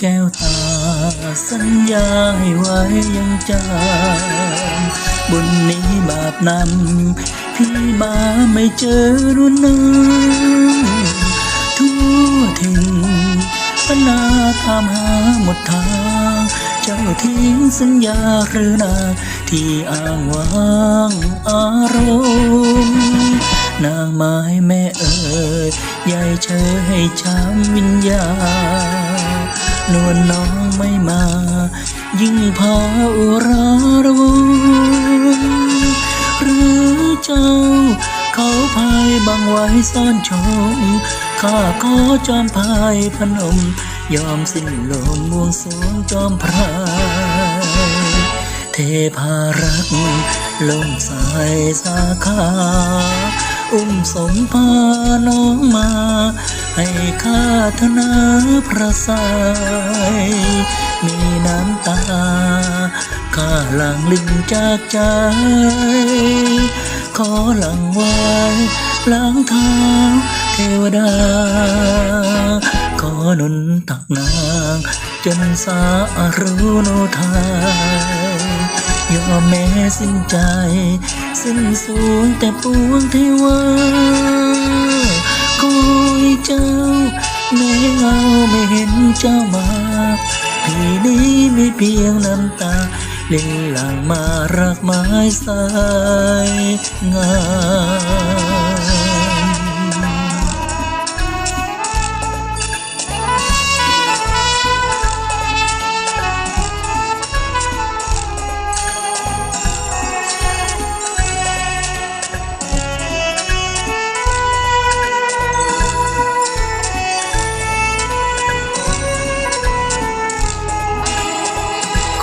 แก้วตา สัญญาให้ไว้ยังจำบุญนี้บาปนำพี่มาไม่เจอรุ่นน้องทั่วถิ่นปนาตามหาหมดทาง เจ้าทิ้งสัญญาหรือนาที่อ้างว้างอารมณ์นางไม้แม่เอ่ยยายเชยให้ช้ำวิญญาณ นวลน้องไม่มา ยิ่งพาอุราระวงหรือเจ้า เขาพายบังไว้ซ่อนชมข้าขอจอมพายพนม ยอมสิ้นลมบวงสวงจอมพรายเทพารักลมสายสาขา อุ้มสมพาน้องมา ให้ข้าธนาพระสาย มีน้ำตาข้าหลังลิงจากใจ ขอหลังไว้หลังเท้าเทวดา ขอหนุนตักนางจนสาอารุโนไทยยอมแม้สิ้นใจ สิ้นสูญแต่ปวงเทวา เจ้าแม้เงาไม่เห็นเจ้ามาปีนี้มีเพียงน้ำตาเล่นหลังมารักไม้สายงาม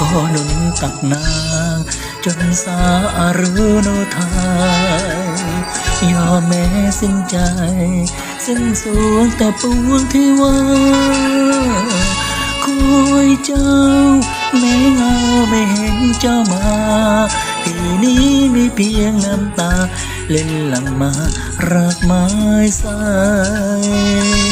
ขอหนุนตักนาจนสาอารุโนไทยยอมแม้สิ้นใจ สิ้นสูญแต่ปวงที่ว่าคอยเจ้า แม้เงาไม่เห็นเจ้ามาทีนี้มีเพียงน้ำตา เล่นหลังมารักไม้สาย